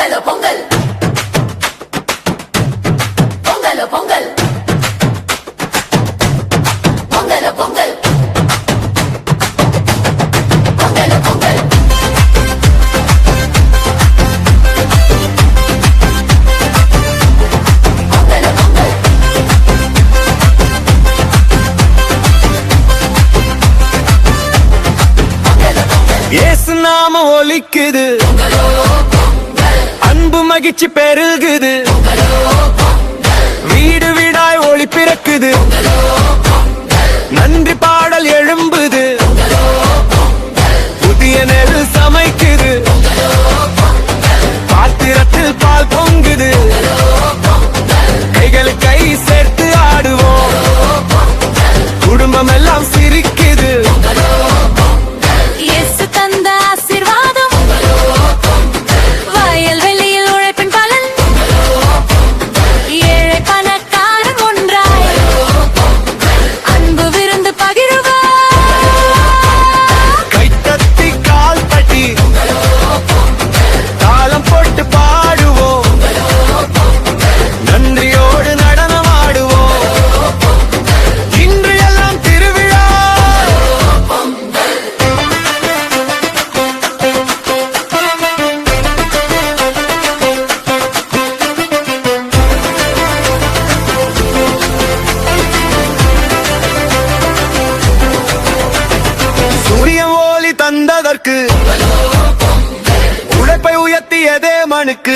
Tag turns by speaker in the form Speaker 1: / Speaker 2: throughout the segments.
Speaker 1: பொங்கல் பொங்கல் பொங்கல் பொங்கல் பொங்கல் பொங்கல் பொங்கல் பொங்கல்
Speaker 2: இயேசு நாம ஒலிக்குது. அன்பு பெருகுது. வீடு வீடாய் ஒளி பிறக்குது. நன்றி நானுக்கு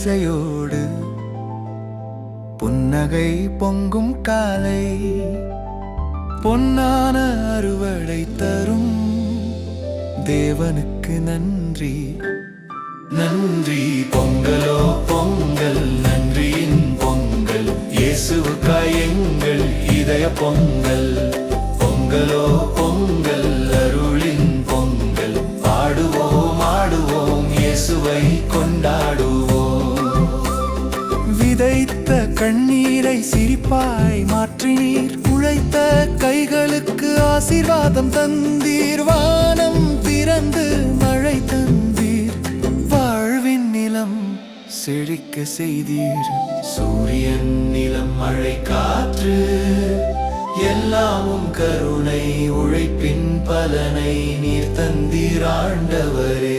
Speaker 2: இசையோடு புன்னகை பொங்கும் காலை பொன்னான அறுவடை தரும் தேவனுக்கு நன்றி. நன்றி பொங்கலோ பொங்கல் நன்றியின் பொங்கல். இயேசுக்காய் எங்கள் இதய பொங்கல். பொங்கலோ பொங்கல் அருள் கண்ணீரை சிரிப்பாய் மாற்றினீர். உழைத்த கைகளுக்கு ஆசீர்வாதம் தந்தீர். வானம் திறந்து மழை தந்தீர். வாழ்வின் நிலம் செழிக்க செய்தீர். சூரியன் நிலம் மழை காற்று எல்லாமும் கருணை உழைப்பின் பலனை நீர் தந்தீர் ஆண்டவரே.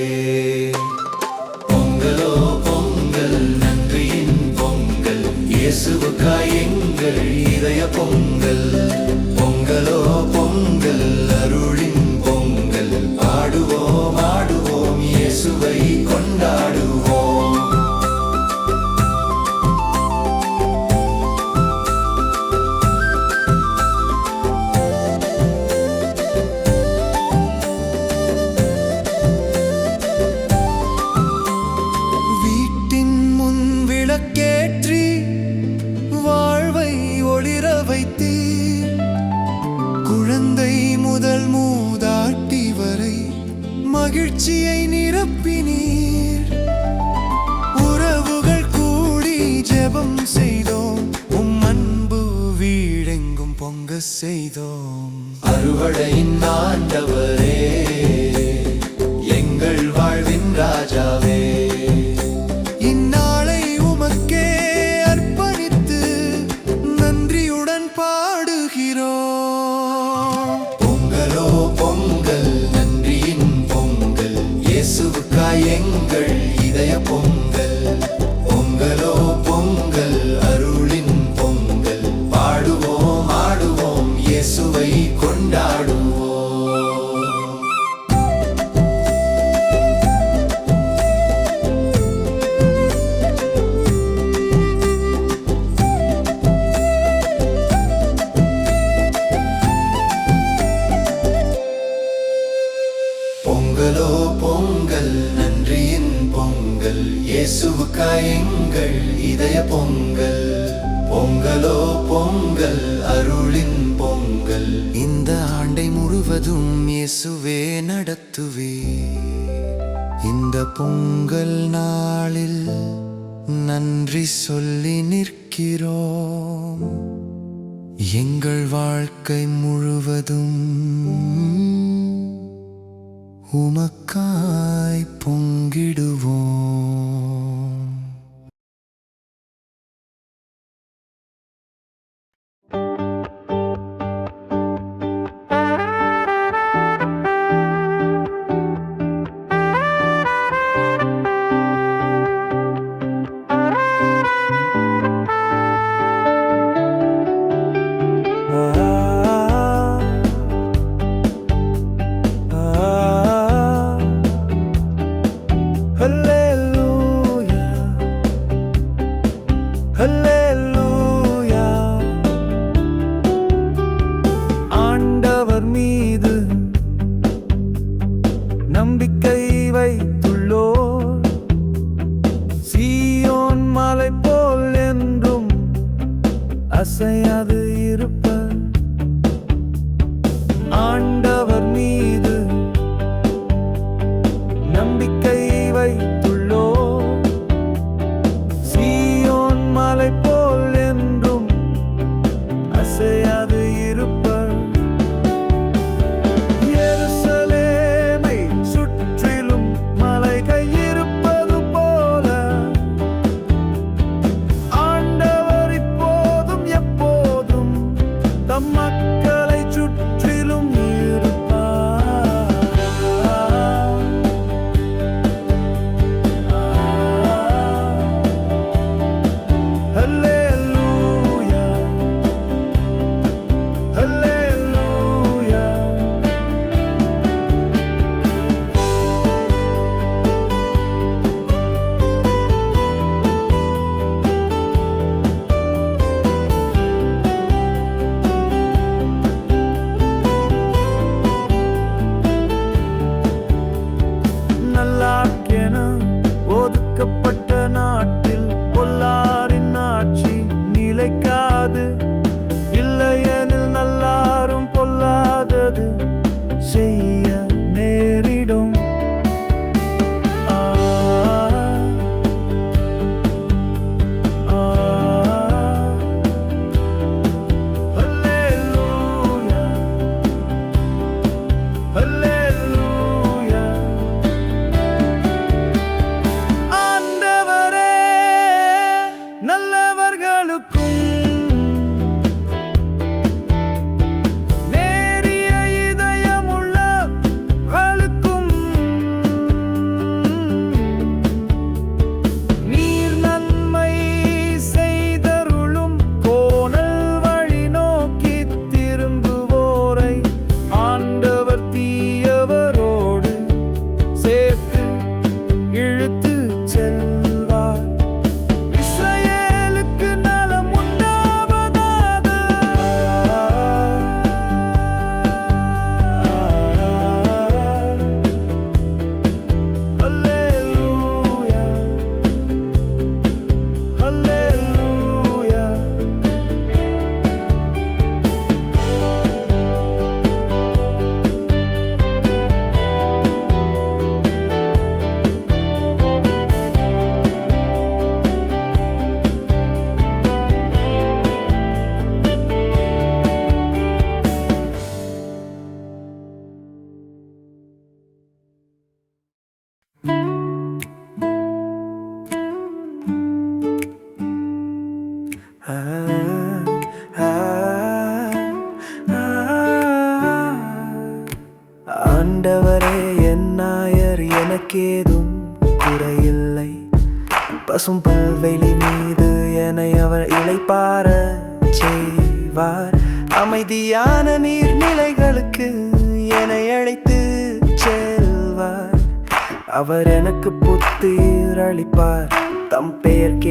Speaker 3: செய்தோம். அறுவடையின் ஆண்டவரே எங்கள் வாழ்வின் ராஜாவே. இந்நாளை உமக்கே அர்ப்பணித்து நன்றியுடன் பாடுகிறோம். பொங்கலோ பொங்கல் நன்றியின் பொங்கல். இயேசுவுக்காய் எங்கள் இதய பொங்கலோ. இயேசுவுக்காய் எங்கள் இதய பொங்கல் பொங்கலோ பொங்கல் அருளின் பொங்கல். இந்த ஆண்டை முழுவதும் இயேசுவே நடத்துவே. இந்த பொங்கல் நாளில் நன்றி சொல்லி நிற்கிறோம். எங்கள் வாழ்க்கை முழுவதும் உமக்காய்
Speaker 4: பொங்கிடு legal. குறையில்லை. பசும் பல்வெளி மீது என அவர் இளைப்பார செய்வார். அமைதியான நீர்நிலைகளுக்கு என அழைத்து செல்வார். அவர் எனக்கு புத்துயிர் அளிப்பார்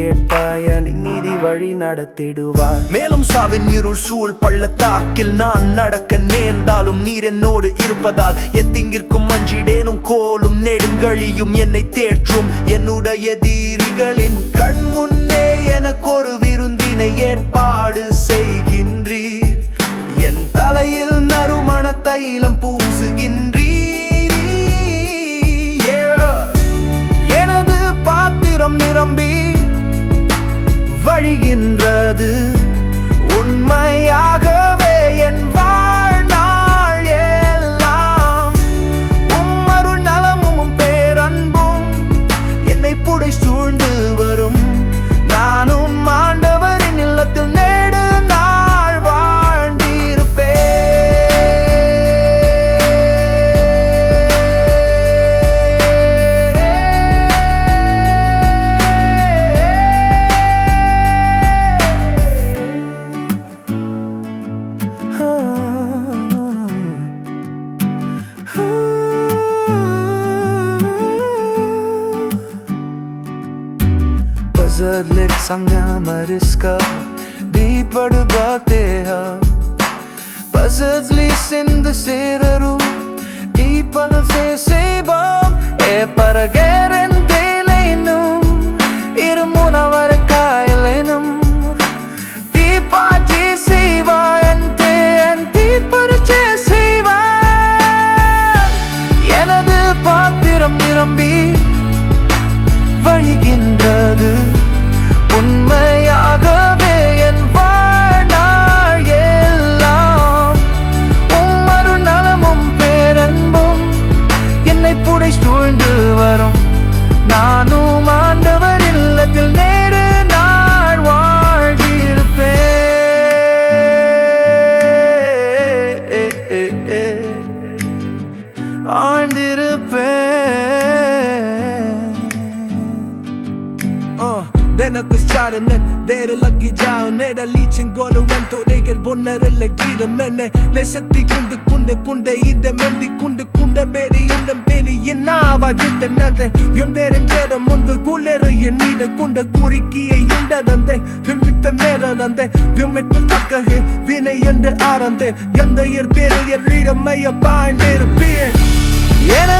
Speaker 4: தம் நீதி வழி நடத்திடுவார்.
Speaker 5: மேலும் சாவின் இருள் சூழ் பள்ளத்தாக்கில் நான் நடக்க நேர்ந்தாலும் நீர் என்னோடு இருப்பதால் எத்திங்கிற்கும் மஞ்சிடேனும் கோலும் நெடுங்கழியும் என்னை தேற்றும். என்னுடைய தீரிகளின் கண் முன்னே எனக்கு ஒரு விருந்தினை ஏற்பாடு செய்கின்றீர். என் தலையில் நறுமண தைலம்
Speaker 4: பூ lizards to the city room. on the ஆழ்ந்திருப்பேன்
Speaker 5: எனக்கு சாருன்னு தேரு லக்கி ஜாவு நேட லீச்சிங் கோடு வந்து உடைகள் பொன்னரில் கீரம் என்ன லெசத்தி குண்டு குண்டு குண்டு இந்த மெந்தி குண்டு குண்ட பேரி இந்த பேரி என்னாவா கிட்ட நந்த எந்தேரன் தேரம் முன்பு குளிரு என் நீட குண்ட குறுக்கியை உண்டதந்தே விமித்த நேரந்தே விமித்த தக்க வினை என்று ஆரந்தே எந்த இயற்பேரு என் வீரமைய பாய்ந்திருப்பேன்
Speaker 4: என